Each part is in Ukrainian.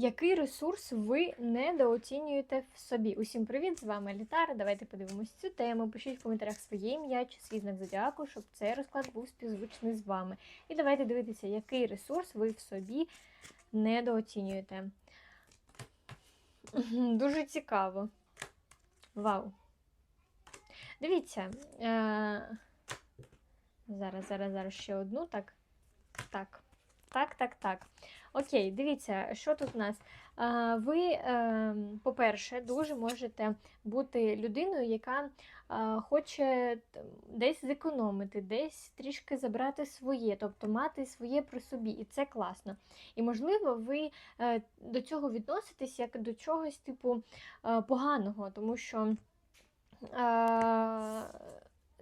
Який ресурс ви недооцінюєте в собі? Усім привіт! З вами Літара. Давайте подивимось цю тему. Пишіть в коментарях своє ім'я чи свій знак зодіаку, щоб цей розклад був співзвучний з вами. І давайте дивитися, який ресурс ви в собі недооцінюєте. Дуже цікаво. Вау. Дивіться. Е- зараз, зараз, зараз ще одну. Так. Так. Так, так, так. Окей, дивіться, що тут у нас. Ви, е, по-перше, дуже можете бути людиною, яка хоче десь зекономити, десь трішки забрати своє, тобто мати своє при собі, і це класно. І, можливо, ви е, до цього відноситесь як до чогось типу е, поганого, тому що.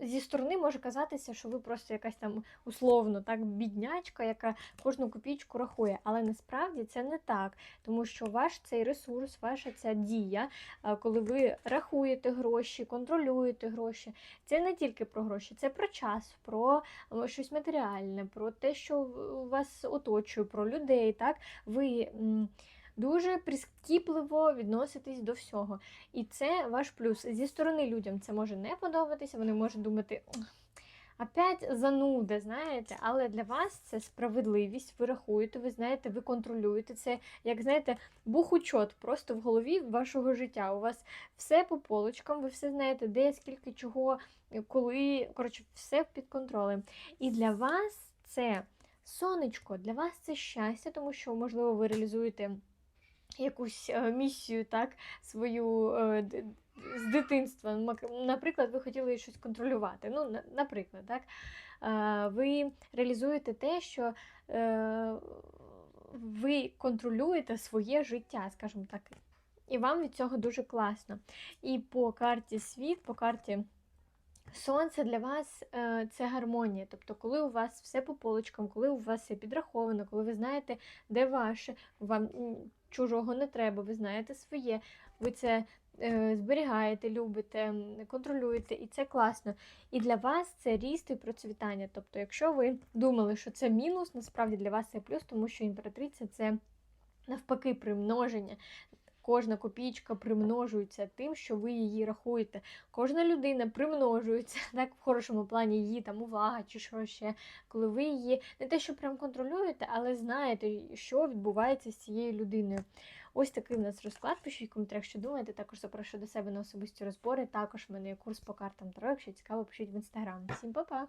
Е, Зі сторони може казатися, що ви просто якась там условно так біднячка, яка кожну копійку рахує. Але насправді це не так, тому що ваш цей ресурс, ваша ця дія, коли ви рахуєте гроші, контролюєте гроші, це не тільки про гроші, це про час, про е, щось матеріальне, про те, що вас оточує, про людей. Так ви. Дуже прискіпливо відноситись до всього. І це ваш плюс. Зі сторони людям це може не подобатися, вони можуть думати, «Ох, опять зануде, знаєте, але для вас це справедливість, ви рахуєте, ви знаєте, ви контролюєте це, як знаєте, бухучот просто в голові вашого життя. У вас все по полочкам, ви все знаєте, де, скільки, чого, коли. Коротше, все під контролем. І для вас це сонечко, для вас це щастя, тому що, можливо, ви реалізуєте якусь е, місію, так, свою е, з дитинства. Наприклад, ви хотіли щось контролювати. Ну, на- наприклад, так. Е, Ви реалізуєте те, що ви контролюєте своє життя, скажімо так. І вам від цього дуже класно. І по карті світ, по карті. Сонце для вас це гармонія. Тобто, коли у вас все по полочкам, коли у вас все підраховано, коли ви знаєте, де ваше, вам чужого не треба, ви знаєте своє, ви це е, зберігаєте, любите, контролюєте, і це класно. І для вас це ріст і процвітання. Тобто, якщо ви думали, що це мінус, насправді для вас це плюс, тому що імператриця це навпаки примноження. Кожна копійка примножується тим, що ви її рахуєте. Кожна людина примножується, так, в хорошому плані її там увага чи що ще. Коли ви її не те, що прям контролюєте, але знаєте, що відбувається з цією людиною. Ось такий в нас розклад. Пишіть коментарях, що думаєте. Також запрошую до себе на особисті розбори. Також в мене є курс по картам Таро. Якщо цікаво, пишіть в інстаграм. Всім па-па!